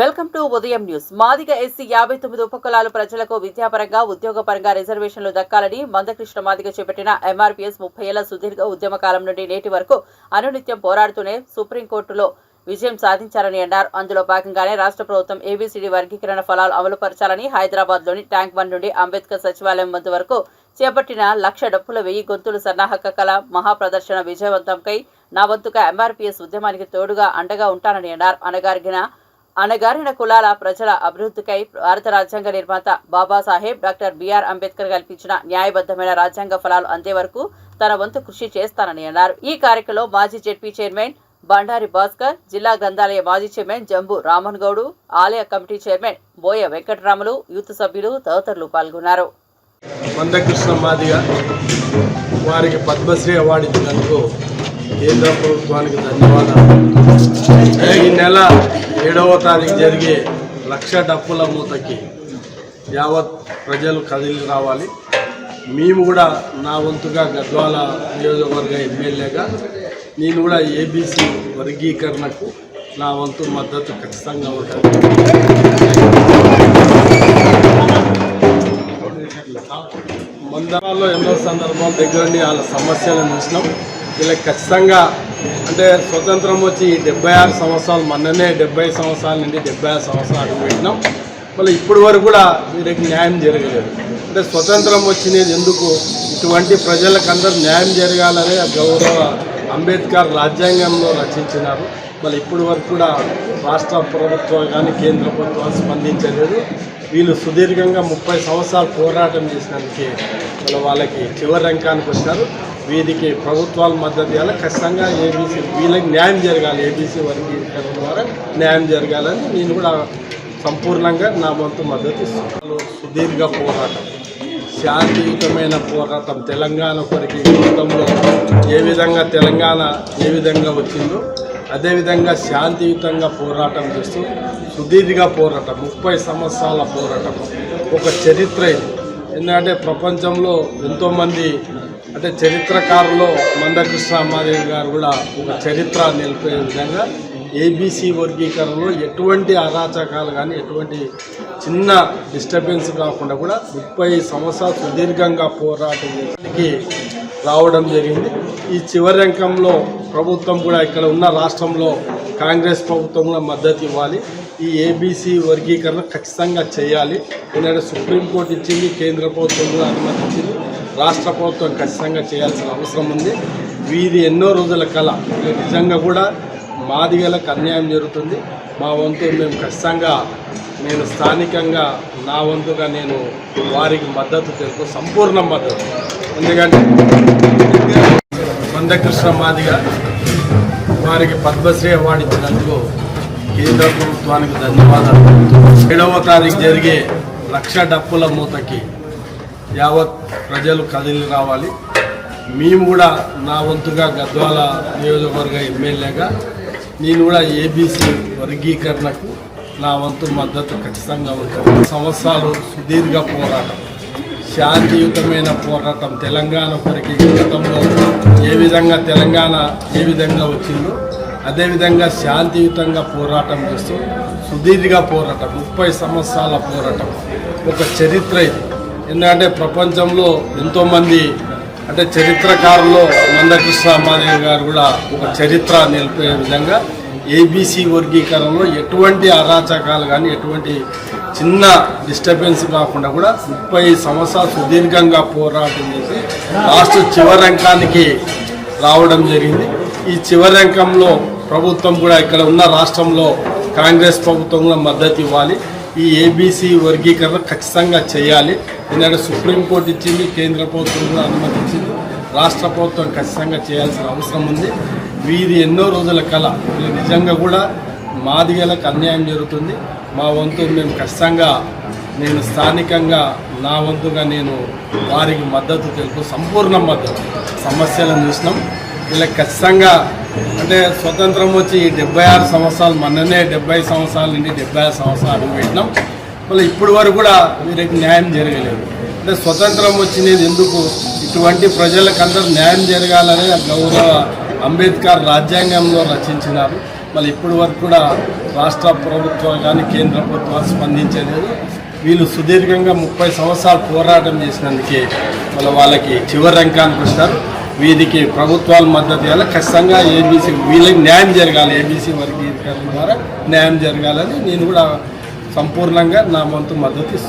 Welcome to Udayam news. Madiga SC యాభై తొమ్మిది ఉపకులాల ప్రజలకు విద్యాపరంగా ఉద్యోగపరంగా రిజర్వేషన్లు దక్కాలని మందకృష్ణ మాదిగ చేపట్టిన ఎంఆర్పీఎస్ ముప్పై ఏళ్ళ సుదీర్ఘ ఉద్యమ కాలం నుండి నేటి వరకు అనునిత్యం పోరాడుతూనే సుప్రీంకోర్టులో విజయం సాధించారని అన్నారు. అందులో భాగంగానే రాష్ట్ర ప్రభుత్వం ఏబీసీడీ వర్గీకరణ ఫలాలు అమలుపరచాలని హైదరాబాద్లోని ట్యాంక్ బండ్ నుండి అంబేద్కర్ సచివాలయం వద్ద వరకు చేపట్టిన లక్ష డప్పుల వెయ్యి గొంతులు సన్నాహక కళ మహాప్రదర్శన విజయవంతంకై నా వంతుగా ఎంఆర్పీఎస్ ఉద్యమానికి తోడుగా అండగా ఉంటానని అన్నారు. అనగారిగిన అణగారిన కులాల ప్రజల అభివృద్ధికై భారత రాజ్యాంగ నిర్మాత బాబాసాహెబ్ డాక్టర్ బిఆర్ అంబేద్కర్ కల్పించిన న్యాయబద్ధమైన రాజ్యాంగ ఫలాలు అందే వరకు తన వంతు కృషి చేస్తానని అన్నారు. ఈ కార్యక్రమంలో మాజీ జెడ్పీ చైర్మన్ బండారి భాస్కర్ జిల్లా గ్రంథాలయ మాజీ చైర్మన్ జంబు రామన్ గౌడు ఆలయ committee chairman Boya Venkataramulu youth సభ్యులు తదితరులు పాల్గొన్నారు. మందకృష్ణ వారికి పద్మశ్రీ అవార్డు ఇచ్చినందుకు కేంద్ర ప్రభుత్వానికి ధన్యవాదాలు. ఈ నెల ఏడవ తారీఖు జరిగే లక్ష డప్పుల మూతకి యావత్ ప్రజలు కదిలి రావాలి. మేము కూడా నా వంతుగా గద్వాల నియోజకవర్గ ఎమ్మెల్యేగా నేను కూడా ఏబీసీ వర్గీకరణకు నా వంతు మద్దతు ఖచ్చితంగా ఉంటుంది మందరాల్లో ఎన్నో సందర్భాలు దగ్గర నుండి వాళ్ళ సమస్యలను చూసినాం. వీళ్ళకి ఖచ్చితంగా అంటే స్వతంత్రం వచ్చి డెబ్బై ఆరు సంవత్సరాలు మొన్ననే డెబ్బై సంవత్సరాల నుండి డెబ్బై ఆరు సంవత్సరాలు పెట్టినాం. మళ్ళీ ఇప్పటి వరకు కూడా వీరికి న్యాయం జరగలేదు. అంటే స్వతంత్రం వచ్చినది ఎందుకు? ఇటువంటి ప్రజలకు అందరూ న్యాయం జరగాలనే గౌరవ అంబేద్కర్ రాజ్యాంగంలో రచించినారు. మళ్ళీ ఇప్పటి వరకు కూడా రాష్ట్ర ప్రభుత్వం కానీ కేంద్ర ప్రభుత్వం స్పందించలేదు. వీళ్ళు సుదీర్ఘంగా ముప్పై సంవత్సరాలు పోరాటం చేసినందుకే వాళ్ళ వాళ్ళకి చివరి రంకానికి వచ్చారు. వీరికి ప్రభుత్వాల మద్దతు ఇవ్వాలి. ఖచ్చితంగా ఏబీసీ వీళ్ళకి న్యాయం జరగాలి. ఏబీసీ వర్గీకరణ ద్వారా న్యాయం జరగాలని నేను కూడా సంపూర్ణంగా నా వంతు మద్దతు ఇస్తున్నాను. సుదీర్ఘ పోరాటం శాంతియుతమైన పోరాటం తెలంగాణ కొరికి గతంలో ఏ విధంగా తెలంగాణ ఏ విధంగా వచ్చిందో అదేవిధంగా శాంతియుతంగా పోరాటం చేస్తూ సుదీర్ఘ పోరాటం ముప్పై సంవత్సరాల పోరాటం ఒక చరిత్ర ఇది. ఎందుకంటే ప్రపంచంలో ఎంతోమంది అంటే చరిత్రకారులు మందకృష్ణ మాదేవి గారు కూడా ఒక చరిత్ర నిలిపే విధంగా ఏబీసీ వర్గీకరణలో ఎటువంటి అరాచకాలు కానీ ఎటువంటి చిన్న డిస్టర్బెన్స్ కాకుండా కూడా ముప్పై సంవత్సరాలు సుదీర్ఘంగా పోరాటం రావడం జరిగింది. ఈ చివరి అంకంలో ప్రభుత్వం కూడా ఇక్కడ ఉన్న రాష్ట్రంలో కాంగ్రెస్ ప్రభుత్వం కూడా మద్దతు ఇవ్వాలి. ఈ ఏబీసీ వర్గీకరణ ఖచ్చితంగా చేయాలి. ఎందుకంటే సుప్రీంకోర్టు ఇచ్చింది కేంద్ర ప్రభుత్వం కూడా అనుమతించింది. రాష్ట్ర ప్రభుత్వం ఖచ్చితంగా చేయాల్సిన అవసరం ఉంది. వీరి ఎన్నో రోజుల కళ. నిజంగా కూడా మాదిగలకు అన్యాయం జరుగుతుంది. మా వంతు మేము ఖచ్చితంగా నేను స్థానికంగా నా వంతుగా నేను వారికి మద్దతు తెలుపు సంపూర్ణ మద్దతు. ఎందుకంటే మందకృష్ణ మాదిగ వారికి పద్మశ్రీ అవార్డు ఇచ్చినందుకు కేంద్ర ప్రభుత్వానికి ధన్యవాదాలు. ఏడవ తారీఖు జరిగే లక్ష డప్పుల మూతకి యావత్ ప్రజలు కదిలి రావాలి. మేము కూడా నా వంతుగా గద్వాల నియోజకవర్గ ఎమ్మెల్యేగా నేను కూడా ఏబీసీ వర్గీకరణకు నా వంతు మద్దతు ఖచ్చితంగా ఉంటుంది సంవత్సరాలు సుదీర్ఘ పోరాటం. శాంతియుతమైన పోరాటం తెలంగాణ కొరకి గతంలో ఏ విధంగా తెలంగాణ ఏ విధంగా వచ్చిందో అదేవిధంగా శాంతియుతంగా పోరాటం చేస్తూ సుదీర్ఘ పోరాటం ముప్పై సంవత్సరాల పోరాటం ఒక చరిత్ర ఇది. ఎందుకంటే ప్రపంచంలో ఎంతోమంది అంటే చరిత్రకారులు మందకృష్ణ మాదేవి గారు కూడా ఒక చరిత్ర నిలిపే విధంగా ఏబీసీ వర్గీకరణలో ఎటువంటి అరాచకాలు కానీ ఎటువంటి చిన్న డిస్టర్బెన్స్ కాకుండా కూడా ముప్పై సంవత్సరాలు సుదీర్ఘంగా పోరాటం చేసి లాస్ట్ చివరంకానికి రావడం జరిగింది. ఈ చివరంకంలో ప్రభుత్వం కూడా ఇక్కడ ఉన్న రాష్ట్రంలో కాంగ్రెస్ ప్రభుత్వం కూడా మద్దతు ఇవ్వాలి. ఈ ఏబీసీ వర్గీకరణ ఖచ్చితంగా చేయాలి. ఎందుకంటే సుప్రీంకోర్టు ఇచ్చింది కేంద్ర ప్రభుత్వం కూడా అనుమతించింది. రాష్ట్ర ప్రభుత్వం ఖచ్చితంగా చేయాల్సిన అవసరం ఉంది. వీరి ఎన్నో రోజుల కళ నిజంగా కూడా మాదిగలకు అన్యాయం జరుగుతుంది. మా వంతు మేము ఖచ్చితంగా నేను స్థానికంగా నా వంతుగా నేను వారికి మద్దతు తెలుపు సంపూర్ణ మద్దతు. సమస్యలను చూసినాం. వీళ్ళకి ఖచ్చితంగా అంటే స్వతంత్రం వచ్చి డెబ్బై ఆరు సంవత్సరాలు మొన్ననే డెబ్బై సంవత్సరాల నుండి డెబ్బై ఆరు సంవత్సరాలు అడుగు పెట్టినాం. మళ్ళీ ఇప్పటి వరకు కూడా వీరికి న్యాయం జరగలేదు. అంటే స్వతంత్రం వచ్చినది ఎందుకు? ఇటువంటి ప్రజలకు అందరూ న్యాయం జరగాలని గౌరవ అంబేద్కర్ రాజ్యాంగంలో రచించినారు. మళ్ళీ ఇప్పటి వరకు కూడా రాష్ట్ర ప్రభుత్వం కానీ కేంద్ర ప్రభుత్వాలు స్పందించలేదు. వీళ్ళు సుదీర్ఘంగా ముప్పై సంవత్సరాలు పోరాటం చేసినందుకే వాళ్ళ వాళ్ళకి చివరి రంగానికి వస్తారు. వీరికి ప్రభుత్వాలు మద్దతు ఇవ్వాలి. ఖచ్చితంగా ఏబీసీ వీళ్ళకి న్యాయం జరగాలి. ఏబీసీ వర్గీకరణ ద్వారా న్యాయం జరగాలని నేను కూడా సంపూర్ణంగా నా వంతు మద్దతు